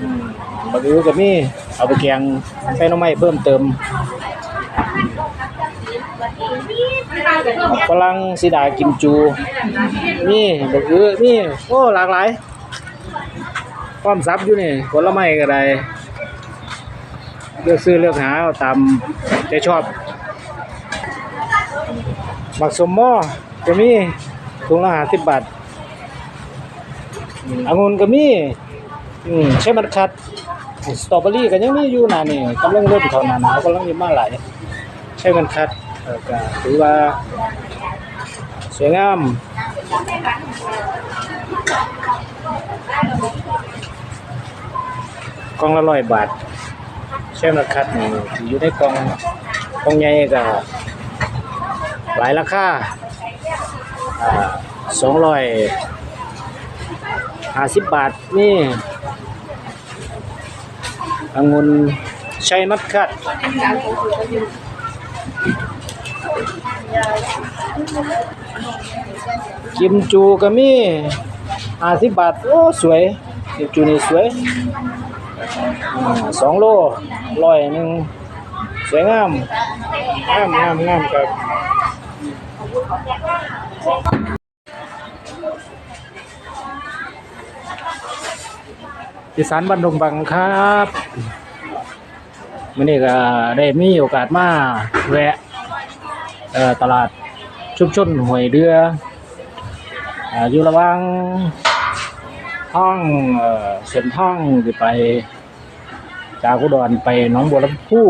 อืมบักอือก็มีเอาไปแกงใส่หน่อไม้เพิ่มเติมฝรั่งสีดากิมจูมีบักอือมีโอ้หลากหลายพร้อมซับอยู่นี่ผลไม้ก็ได้เลือกซื้อเลือกหาเอาตามใจชอบบักสมหม้อก็มีถุงละ50บาทอืมองุ่นก็มี อืมใช่มันคัดสตรอเบอรี่ก็ยังมีอยู่นะนี่กำลังเริ่มเข้าหน้าหนาวกำลังมีมาหลายใช่มันคัดเออก็ถือว่า สวยงามกล่องละร้อยบาทใช่มันคัดนี่อยู่ในกล่องกล่องใหญ่ก็หลายราคาสองร้อยห้าสิบบาทนี่ องุ่นชัยมัดคัดกิมจูก็มีห้าสิบบาท โอ้ สวยกิมจูนี่สวยสองโลร้อยหนึ่งสวยงาม งามงามงามครับ อีสานบ้านดงบังครับมื่อนี้ก็ได้มีโอกาสมาแวะตลาดชุมชนหวยเรืออยู่ระว่างห้องเส้นทางที่ไปจากอุดรไปหนองบัวลำพู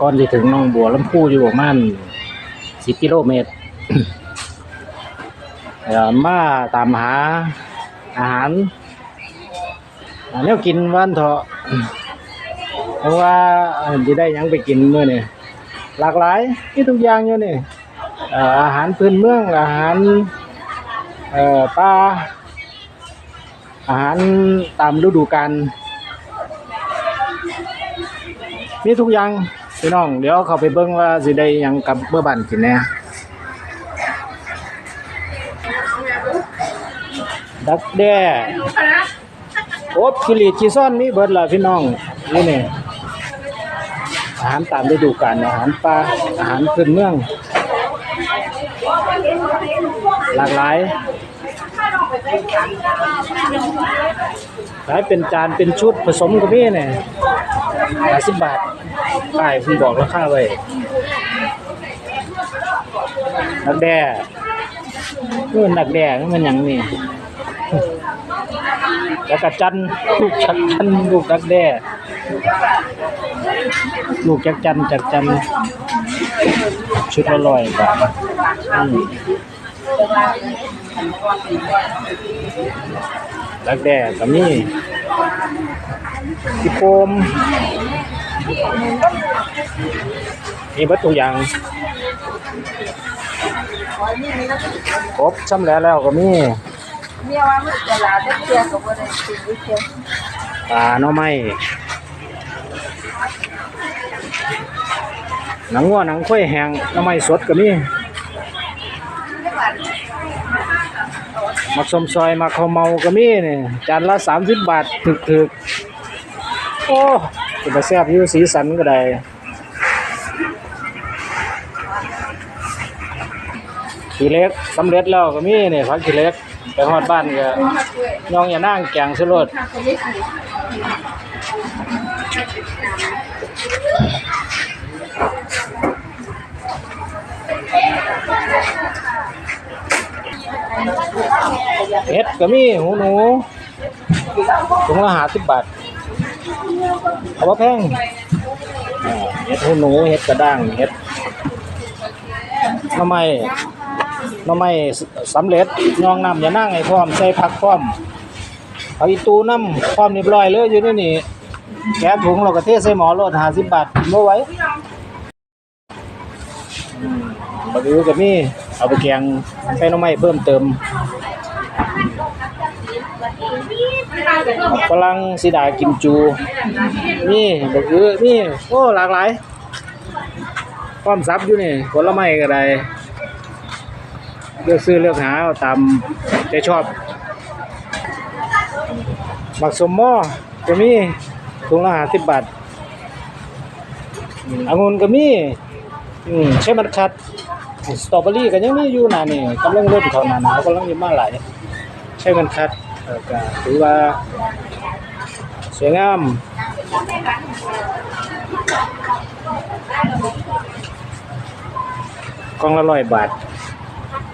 ก่อนที่ถึงหนองบัวลำพูอยู่ประมาณสิบกิโลเมตรมาตามหาอาหาร แนวกินวันเถาะเพราะว่าจะได้ยังไปกินเมื้อนี่หลากหลายมีทุกอย่างอยู่นี่อาหารพื้นเมืองอาหารป่าอาหารตามฤดูกาลมีทุกอย่างพี่น้อง เดี๋ยวเขาไปเบิ่งว่าสิได้ยังกับเมื่อบ้านกินแน่ดักแด้ โอบกิริจีซ่อนมีเบิดละพี่น้องนี่นี่อาหารตามฤดูกาลอาหารป่าอาหารพื้นเมือง หลากหลายขายเป็นจานเป็นชุดผสมก็มีเนี่ย50บบาทป้ายคุณบอกราคาไว้นักแด่เพื่อนนักแด่มันหยังนี่ แล้วก็จันลูกจักจันลูกดักแด้ลูกจักจันจักจันชุดละร้อยบาทอืมดักแด้ก็มีที่โคมมีวัตถุอย่างครบช่ำแล้วแล้วก็มี เมียว่ามันจะลาได้เพียกับว่าได้กินวิเชียปลาหน่อไม้หนังวัวหนังควายแห้งหน่อไม้สดก็มีมักสมซอยมักข้าวเมาก็มีนี่จานละสามสิบบาทถึกๆโอ้จะไปแซ่บอยู่สีสันก็ได้ขีเล็กสำเร็จแล้วก็มีนี่พักขีเล็ก ไปฮอดบ้านก็ย่องอย่านั่งแกงสลดเห็ดก็มีหูหนูถุงละหาสิบบาทเอาว่าแพงเห็ดหูหนูเห็ดกระด้างเห็ดหน้ำไม น้ำไม้สำเร็จยองน้ำอย่านั่งให้พร้อมใส่ผักพร้อมเอาอีตูน้ำพร้อมเรียบร้อยเลยอยู่ในนี่แกะถุงเราก็เทใส่หมอรถหาสิบบาทเมื่อไว้อืมบักอือก็มีเอาไปแกงใส่น้ำไม้เพิ่มเติมฝรั่งสีดากิมจู นี่บักอือนี่โอ้หลากหลายพร้อมซับอยู่นี่ผลไม้ก็ได้ เลือกซื้อเลือกหาเอาตามใจชอบหมักสมหม้อก็มีถุงละห้าสิบบาทองุ่นก็มีอืมใช่มันคัดสตรอเบอรี่ก็ยังมีอยู่นะนี่กำลังเริ่มเข้าหนาหนาวกำลังมีมาหลายใช่มันคัดก็ถือว่าสวยงามกล่องละร้อยบาท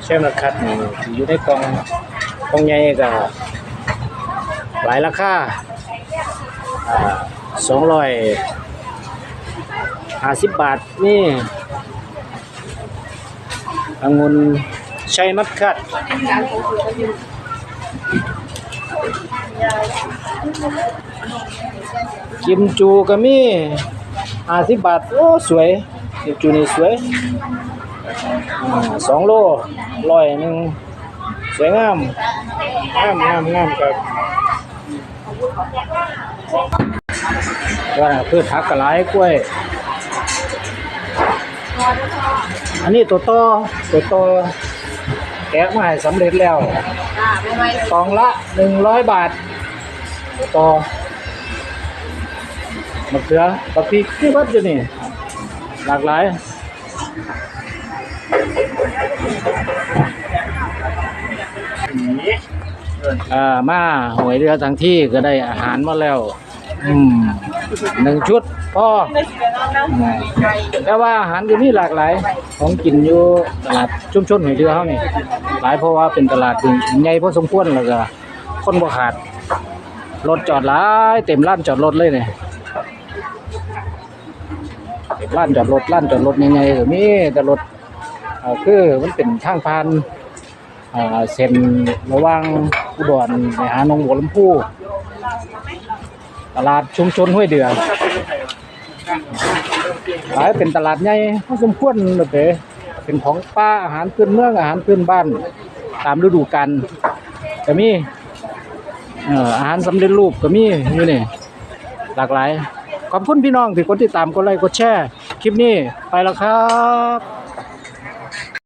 ใช่มันคัดนี่อยู่ในกล่องกล่องใหญ่ก็หลายราคาสองร้อยห้าสิบบาทนี่องุ่นชัยมัดคัดกิมจูก็มีห้าสิบบาท โอ้ สวยกิมจูนี่สวย สองโลร้อยหนึ่งสวยงามงามงามงามครับว่าพืชผักกระไรกล้วย อันนี้ตัวโตตัวโตแกะมาให้สำเร็จแล้วกองละหนึ่งร้อยบาทตัวโตมะเขือปลาพริกที่วัดอยู่นี่ หลากหลาย อ่ามาหวยเรือทั้งที่ก็ได้อาหารมาแล้ว อืมหนึ่งชุดพ่อแต่ว่าอาหารก็มีหลากหลาย ของกินอยู่ตลาดชุมชนหวยเรือเขานี่หลายเพราะว่าเป็นตลาดใหญ่พอสมควรแล้วก็คนบ่ขาดรถจอดหลายเต็มร้านจอดรถเลยเนี่ยเต็มร้านจอดรถร้านจอดรถใหญ่ๆก็มีแต่รถ อ่าคือมันเป็นทางผ่านอ่าเส้นระหว่างอุดรไปหาหนองบัวลำพูตลาดชุมชนห้วยเดือหลายเป็นตลาดใหญ่พอสมควรเลยเด้เป็นของป้าอาหารพื้นเมืองอาหารพื้นบ้าน ตามฤดูกาลก็มีเอ่ออาหารสำเร็จรูปก็มีอยู่นี่หลากหลาย ขอบคุณพี่น้องที่กดติดตามกดไลค์กดแชร์ คลิปนี้ไปแล้วครับ